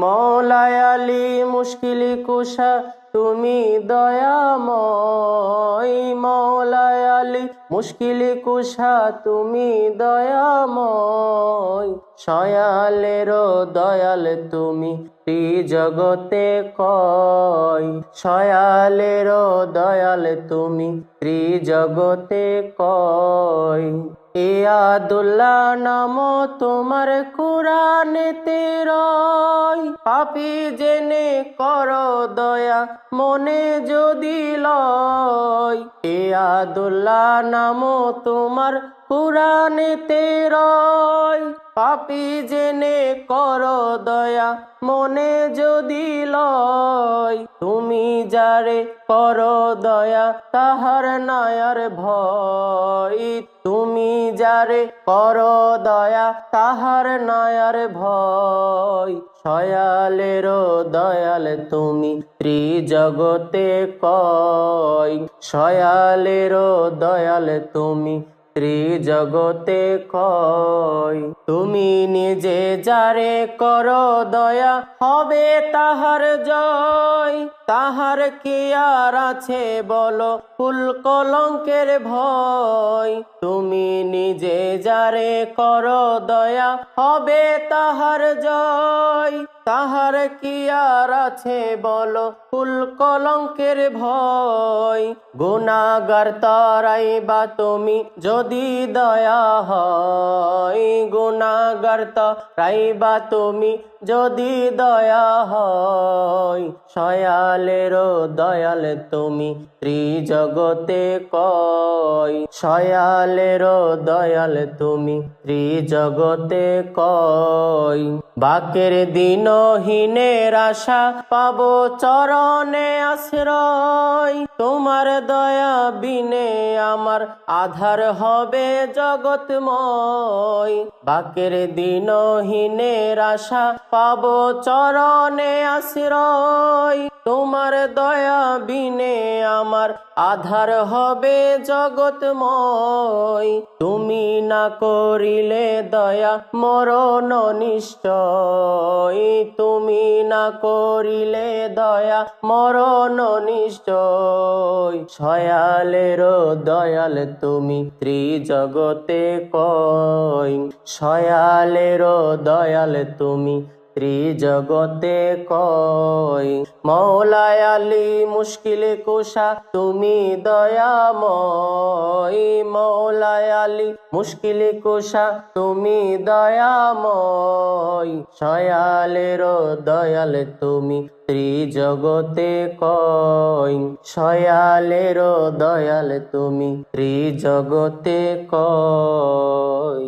মৌলায়ালি মুশকিলি কুশা, তুমি দয়াময়। মৌলায়ালি মুশকিলি কুশা, তুমি দয়াময়। সয়ালেরও দয়াল তুমি জগতে কয়। সয়ালেরও দয়াল তুমি জগতে কয়। ইয়াদুল্লাহ নাম তোমার কোরআনেতে রয়। পাপি জেনে কর দয়া, মনে যদি লয়। ইয়াদুল্লাহ নাম তোমার কোরআনেতে রয়, পাপি জেনে কর দয়া, মনে যদি লয়, তুমি যারে কর দয়া, তাহার নায়ার ভয়, তুমি যারে কর দয়া, তাহার নায়ার ভয় সয়ালেরও দয়াল তুমি ত্রিজগতে কয় সয়ালেরও দয়াল তুমি ত্রিজগতে কয়, তুমি নিজে যারে কর দয়া, হবে তাহার জয়। তাহার কি আর আছে বলো, ফুল কলঙ্কের ভয়। তুমি নিজে যারে কর দয়া, হবে তাহার জয়। তাহার কি আর আছে বলো? ফুল কলঙ্কের ভয় গুনাগার তরাই বা তুমি যদি দয়া হয়। গুনাগার তরাই বা তুমি যদি দয়া হয়। সয়ালেরও দয়াল তুমি ত্রিজগতে কয়। সয়ালেরও দয়াল তুমি ত্রিজগতে কয়। বাকের দিনহীনের আশা পাবো চরণে আশ্রয়। তোমার দয়া বিনে আমার আধার হবে জগৎময়। বাকের দিনহীনের আশা পাব চরণে আশ্রয়। তোমার দয়া বিনে আমার আধার হবে জগৎময়। তুমি না করিলে দয়া মরণ নিশ্চয়। তুমি না করিলে দয়া মরণ নিশ্চয়। সয়ালেরও দয়াল তুমি ত্রিজগতে কয় সয়ালেরও দয়াল তুমি ত্রিজগতে কয় মৌলায় আলী মুশকিল কুশা, তুমি দয়াময়। মৌলায় আলী মুশকিল কুশা, তুমি দয়াময়। সয়ালেরও দয়াল তুমি ত্রিজগতে কয় সয়ালেরও দয়াল তুমি ত্রিজগতে কয়